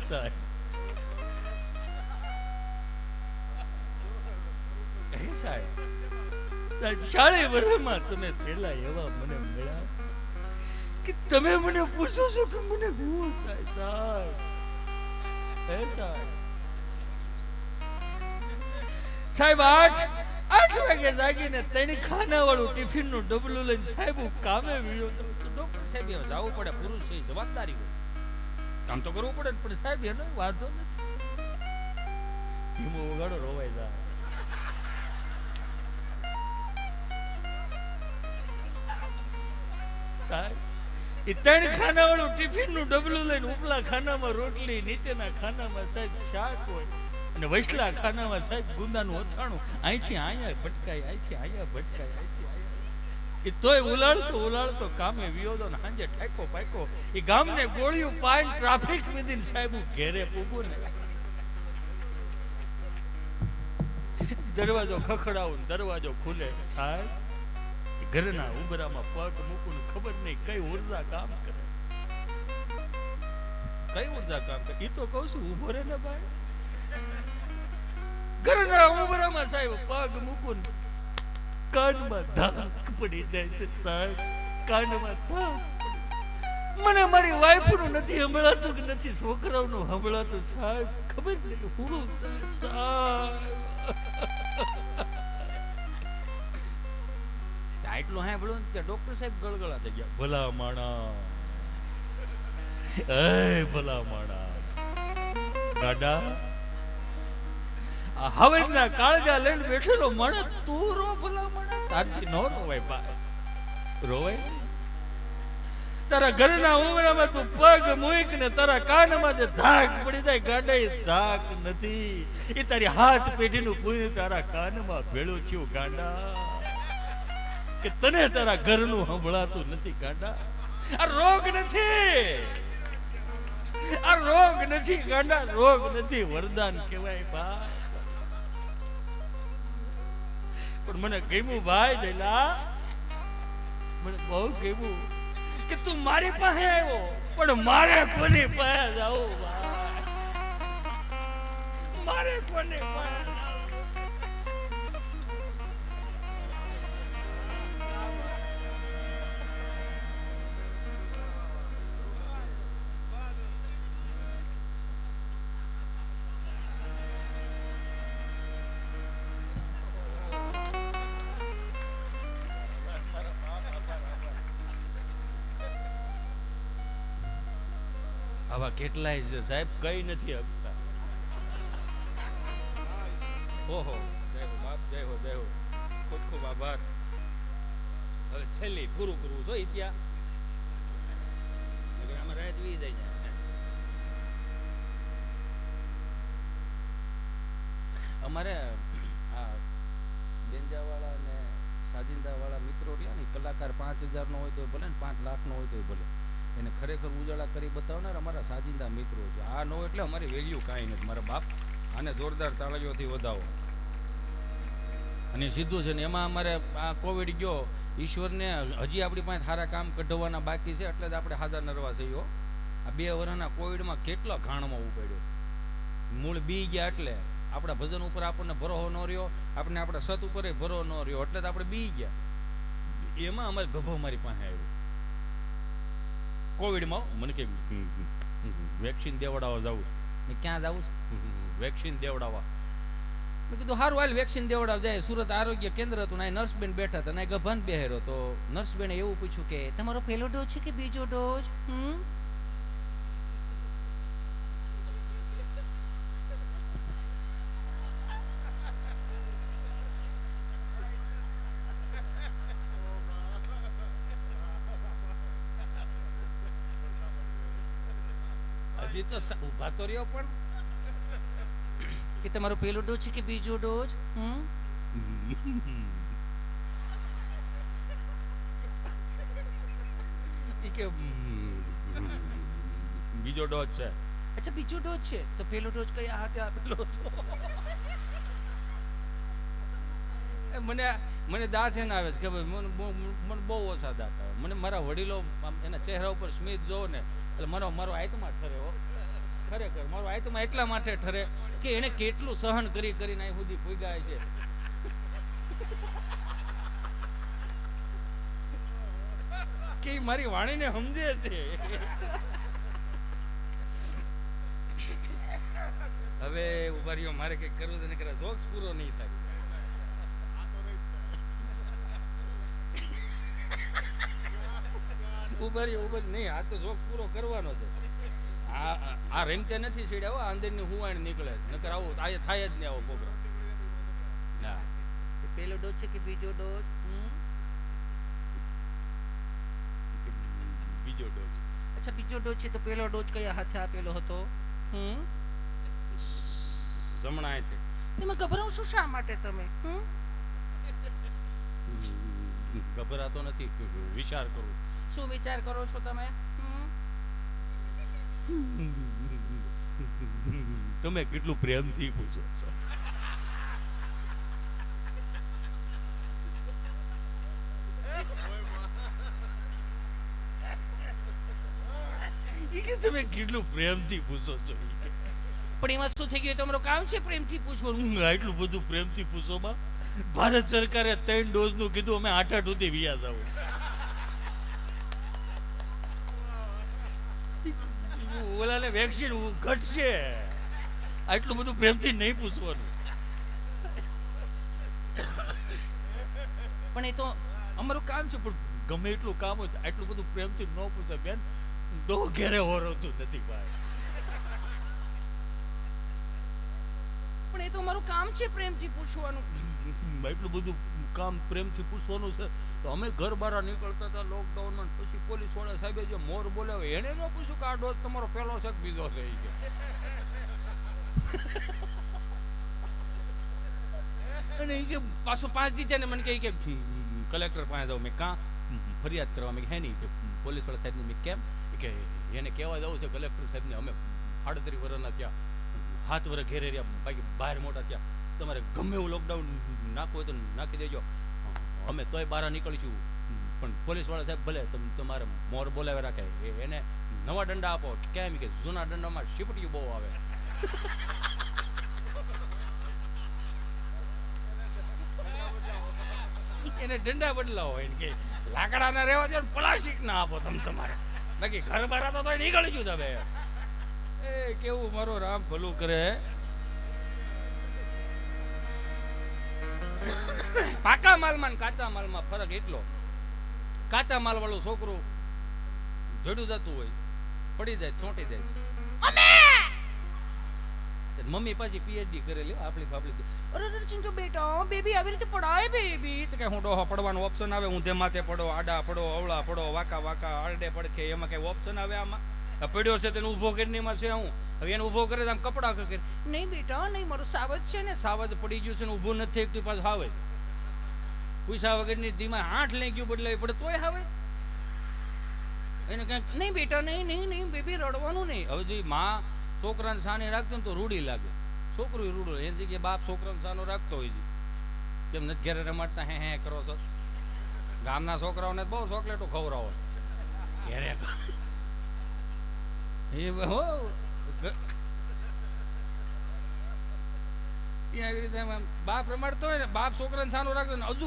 સાહેબ હે સાહેબ સાહેબ શાળી વર્ષમાં સાહેબ હે આઠ આઠ વાગે જાગીને તેની ખાનાવાળું ટિફિનનું ડબલું લઈને સાહેબ કામે ડોક્ટર સાહેબ જવું પડે પુરુષ જવાબદારી હોય કામ તો કરવું પડે પણ સાહેબ, એનો વાંધો નથી. ધીમો વગાડો રોવાય જાય સાહેબ, એ ત્રણ ખાનાવાળું ટિફિનનું ડબલું લઈને ઉપલા ખાનામાં રોટલી, નીચેના ખાનામાં સાહેબ શાક હોય, અને વૈસલા ખાનામાં સાહેબ ગુંદાનું અથાણું. અહીંથી અહીંયા ભટકાય અહીંથી અહીંયા ભટકાય અહીંથી દરવાજો ખખડાવું દરવાજો ખુલે. સાહેબ ઘરના ઉંબરામાં પગ મૂકું ખબર નહીં કઈ ઊર્જા કામ કરે. કઈ ઊર્જા કામ કરે? એ તો કઉ છું ઊભો રે ને ભાઈ. ઘરના ઉંબરામાં સાહેબ પગ મૂકું કાનમાં ધાક પડી જાય છે સાહેબ. કાનમાં ધાક મને મારી વાઈફનું નથી સંભળાતું કે નથી છોકરાઓનું સંભળાતું સાહેબ. ખબર નહીં હું સાહેબ. આટલું સાંભળ્યું ને ત્યાં ડોક્ટર સાહેબ ગળગળા થઈ ગયા. ભલા માણા એ ભલા માણા ગાડા હવેના કાળજા લઈને બેઠેલો માણસ તું રો ભલા માણસ તારથી નો રોવાય બા રોવાય તારા ઘરના ઉમરામાં તું પગ મૂક ને તારા કાનમાં જે ધાક પડી જાય ગાડે ધાક નથી. એ તારી હાથ પેઢીનું પૂરી તારા કાનમાં ભેળું થયું, ગાંડા. કે તને તારા ઘરનું સંભળાતું નથી, ગાંડા. આ રોગ નથી. આ રોગ નથી, ગાંડા. રોગ નથી, વરદાન કહેવાય ભાઈ પણ મને ગમ્યું ભાઈ દૈલા મને બહુ ગમ્યું કે તું મારી પાસે આવ્યો, પણ મારે કોની પાસે જાવ ભાઈ? મારે કોની પાસે આવા કેટલાય સાહેબ, કઈ નથી આપતા ઓહો, જય હો બાપ, જય હો જય હો. ખૂબ ખૂબ આભાર. હવે છેલ્લી પૂરું કરવું છો ત્યાં. આમાં રાહત વી જાય. અમારે આ બેંજાવાળા ને સાજિંદાવાળા મિત્રો રહ્યા ને કલાકાર પાંચ હજારનો હોય તો ભલે ને પાંચ લાખનો હોય તો ભલે. એને ખરેખર ઉજાળા કરી બતાવનાર અમારા સાજિંદા મિત્રો છે. આ નો એટલે અમારી વેલ્યુ કાંઈ નથી. મારા બાપ આને જોરદાર તાળીઓથી વધાવો. અને સીધું છે ને એમાં અમારે આ કોવિડ ગયો. ઈશ્વરને હજી આપણી પાસે સારા કામ કઢવાના બાકી છે, એટલે જ આપણે હાજર નરવા થયો આ બે વર્ષના કોવિડમાં કેટલો ઘાણમાં ઉપાડ્યો. મૂળ બી ગયા એટલે આપણા ભજન ઉપર આપણને ભરોહો ન રહ્યો આપણે આપણા સત ઉપર ભરોહો ન રહ્યો, એટલે જ આપણે બી ગયા. એમાં અમારે ગભો મારી પાસે આવ્યો. કોવિડમાં મને કે વેક્સિન દેવડાવવા જવું મેં ક્યાં જવું વેક્સિન દેવડાવવા. મેં કીધું સારું હાલ વેક્સિન દેવડાવ. જાય સુરત આરોગ્ય કેન્દ્ર હતું ને નર્સબેન બેઠા હતા ને ગભાન બેહેરો તો નર્સબેને એવું પૂછ્યું કે તમારો પહેલો ડોઝ છે કે બીજો ડોઝ? હમ. હજી તો ઊભા તો રહ્યો પણ. કે તમારો પેલો ડોઝ છે કે બીજો ડોઝ? હમ? કે બીજો ડોઝ છે. અચ્છા બીજો ડોઝ છે? તો પેલો ડોઝ કઈ હાથે આપેલો હતો. મને મને દાંત એને આવે છે. કે ભાઈ, મને મને બહુ ઓછા દાંત આવે. મને મારા વડીલો એના ચહેરા ઉપર સ્મિત જોવો ને, એટલે મારો મારો આયતમાં ઠરે હો. ખરેખર, મારો આયતમાં એટલા માટે ઠરે કે એને કેટલું સહન કરી કરીને અહીં સુધી પૂગાય છે. કે મારી વાણીને સમજે છે. હવે ઊભા મારે કંઈક કરવું તો નકર જોક્સ પૂરો નહીં થાય. ઊભા રહ્યો નહીં. આ તો જોક પૂરો કરવાનો છે. આ આ- આ રેમતે નથી સીડ્યા હો અંદરની હુવાણ નીકળે નકર આવું આ થાય જ નહીં આવો પ્રોગ્રામ. ના. પેલો ડોઝ છે કે બીજો ડોઝ? બીજો ડોઝ. અચ્છા બીજો ડોઝ છે તો પેલો ડોઝ કયા હાથે આપેલો હતો? હમ? જમણા છે. તમે ગભરાવ છો શા માટે તમે? હમ? ગભરાતો નથી. વિચાર કરું. શું વિચાર કરો છો તમે? તમે કેટલું પ્રેમથી પૂછો છો. તમે કેટલું પ્રેમથી પૂછો છો પણ એમાં શું થઈ ગયું? તમારું કામ છે પ્રેમથી પૂછવાનું. એટલું બધું પ્રેમથી પૂછો ભારત સરકારે ત્રણ ડોઝનું કીધું અમે આઠ આઠ સુધી વ્યા જાવ ઓલાને વેક્સિન ઘટશે આટલું બધું પ્રેમથી નહીં પૂછવાનું. પણ એ તો અમારું કામ છે, પણ ગમે એટલું કામ હોય આટલું બધું પ્રેમથી ન પૂછે, બેન. ડો ઘેરે હોરવતું નથી ભાઈ. પણ એ તો મારું કામ છે પ્રેમથી પૂછવાનું. એટલું બધું કામ પ્રેમથી પૂછવાનું છે. તો અમે ઘર બહાર નીકળતા હતા લોકડાઉનમાં પછી પોલીસવાળા સાહેબે જે મોર બોલાવે એને ન પૂછ્યું કે આ ડોઝ તમારો પહેલો છે કે બીજો છે એ કે. અને એ કે પાછો પાંચ દી છે ને મને કહે કે કલેક્ટર પાસે જાઉં મેં કાં ફરિયાદ કરવા મેં હે નહીં કે પોલીસવાળા સાહેબને મેં કેમ? કે એને કહેવા જવું છે કલેક્ટર સાહેબને અમે આડત્રીસ વર્ષના થયા હાથ વર્ષ ઘેરે રહ્યા બાકી બહાર મોટા થયા. તમારે ગમે એવું લોકડાઉન નાખવું હોય તો નાખી દેજો. અમે તોય બહાર નીકળીશું. પણ પોલીસવાળા સાહેબ ભલે તમ, તમારે મોર બોલાવે રાખે. એને નવા દંડા આપો. કેમ કે જૂના દંડામાં શીપટીયું બહુ આવે. એને દંડા બદલાવો એને કે લાકડાના રહેવા દો પ્લાસ્ટિક ના આપો તમે તમારે. બાકી ઘર બહાર તો તોય નીકળી જુ તમે. એ, કેવું મારો રામ ભલું કરે. પાકા માલમાં ને કાચા માલમાં ફરક એટલો. કાચા માલ વાળું છોકરું જડું જતું હોય પડી જાય ચોંટી જાય. મમ્મી પાછી પીએચડી કરેલી આપણી ફાપલી અરે અરે ચિંચો બેટા બેબી આવી રીતે પડાય બેબી? તો કે હું ડોહો પડવાનો ઓપ્શન આવે હું માથે પડો આડા પડો અવળા પડો વાકા વાકા આડે પડખે એમાં કઈ ઓપ્શન આવે આમાં? પડ્યો છે તેને ઊભો કરીને છે હું. હવે એને ઊભો કરે આમ કપડા કરે. નહીં બેટા, નહીં, મારું સાવજ છે ને, સાવજ પડી ગયું છે ને ઊભું નથી એકતું પાછું આવે. પૈસા વગરની ધીમા આઠ લઈ ગયું બદલાવી પડે, તોય આવે. એને કંઈક નહીં બેટા, નહીં નહીં નહીં, બેબી રડવાનું નહીં. હવે જો માં છોકરાને સાને રાખતો ને તો રૂડી લાગે. છોકરું રૂડું એની જગ્યાએ બાપ છોકરાને સાનો રાખતો હોય છે. કેમ નથી ઘેરે રમાડતા, હે હે કરો છો? ગામના છોકરાઓને બહુ ચોકલેટો ખવડાવો ઘેરે. એ હો એ આવી રીતે બાપ રમાડતો હોય ને બાપ છોકરાને સાનું રાખતો ને હજુ